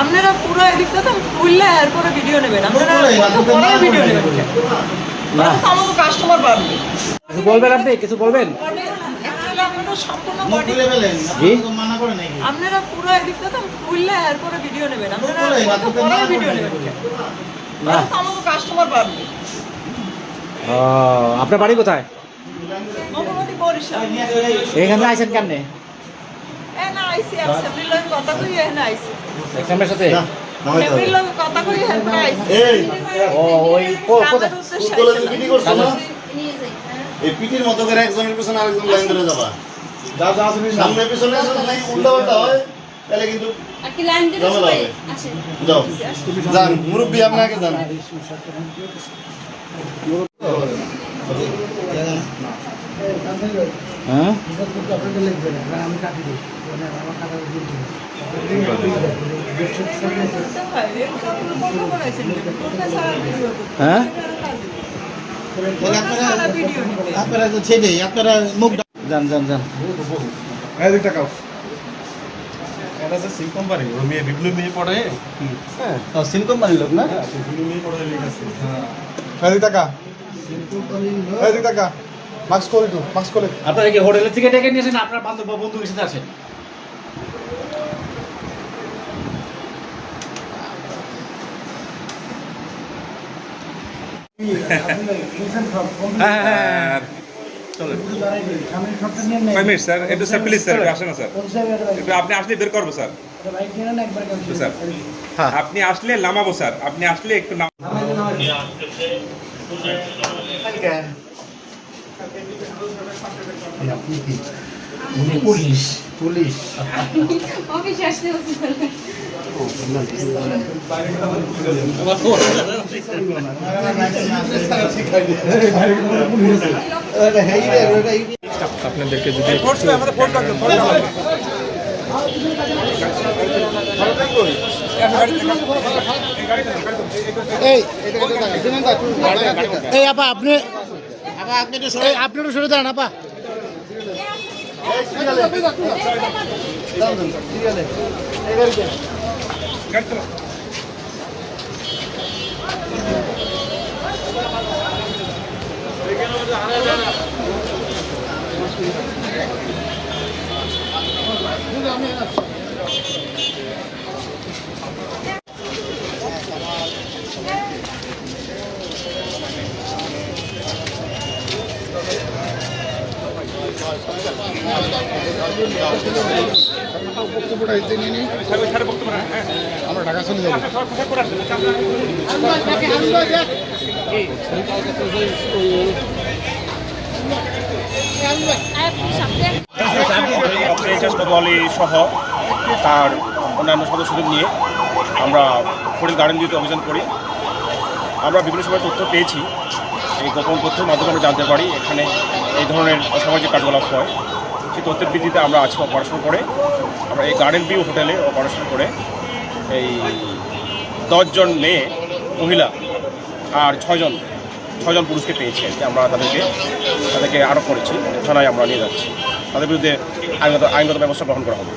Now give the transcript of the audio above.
আপনারা পুরো এদিকটা তো খুললে এরপরে ভিডিও নেবেন। আপনারা পরে ভিডিও নেবেন। না। আমাকে কাস্টমার বাড়বে কিছু বলবেন আপনি? কিছু বলবেন? আপনারা মানা পুরো এদিকটা তো খুললে এরপরে ভিডিও নেবেন। আপনারা পরে ভিডিও নেবেন। না। আমাকে কাস্টমার আপনার বাড়ি কোথায়? এখানে আইছেন কেমনে? সাথে? এই পিটির মতো করে একজনের পিছনে আরেকজন লাইন ধরে যাবা। সামনে পিছনে যদি উল্টা পাল্টা হয় তাহলে কিন্তু ঝামেলা হবে। যাও। যান মুরব্বী আপনাকে যান। হ্যাঁ? হ্যাঁ? আপনারা তো ছেড়ে আপনারা মুখ যান যান যান। এটা হচ্ছে সিম কোম্পানি ও মেয়ে বিপ্লব মেয়ে পড়ে হ্যাঁ সিম কোম্পানির লোক না হ্যাঁ। বিপ্লব মেয়ে পড়ে লিখ আছে এদিক টাকা। এদিক টাকা। মাস্ক করে একটু মাস্ক করে আপনারা কি হোটেলের থেকে ডেকে নিয়েছেন আপনার বান্ধব বা বন্ধুর সাথে আসেন হ্যাঁ হ্যাঁ হ্যাঁ চলেন। ফাইভ মিনিট স্যার একটু স্যার প্লিজ স্যার আসেন না স্যার একটু আপনি আসলে বের করব স্যার হ্যাঁ। আপনি আসলে নামাবো স্যার আপনি আসলে একটু নাম পুলিশ পুলিশ অফিস আসতে হচ্ছে আপনাদেরকে যদি এই এই আপা আপনি আপা আপনি একটু সরে আপনি সহ তার অন্যান্য সদস্যদের নিয়ে আমরা ফরিদ গার্ডেন দিতে অভিযান করি আমরা বিভিন্ন সময় তথ্য পেয়েছি, এই গোপন তথ্যের মাধ্যমে আমরা জানতে পারি, এখানে এই ধরনের অসামাজিক কার্যকলাপ হয়। সেই তথ্যের ভিত্তিতে আমরা আজকে অপারেশন করে। আমরা এই গার্ডেন ভিউ হোটেলে অপারেশন করে এই দশজন মেয়ে, মহিলা আর ছয়জন ছয়জন পুরুষকে পেয়েছি কি। আমরা তাদেরকে তাদেরকে আরোপ করেছি, থানায় আমরা নিয়ে যাচ্ছি। তাদের বিরুদ্ধে আইনগত আইনগত ব্যবস্থা গ্রহণ করা হবে।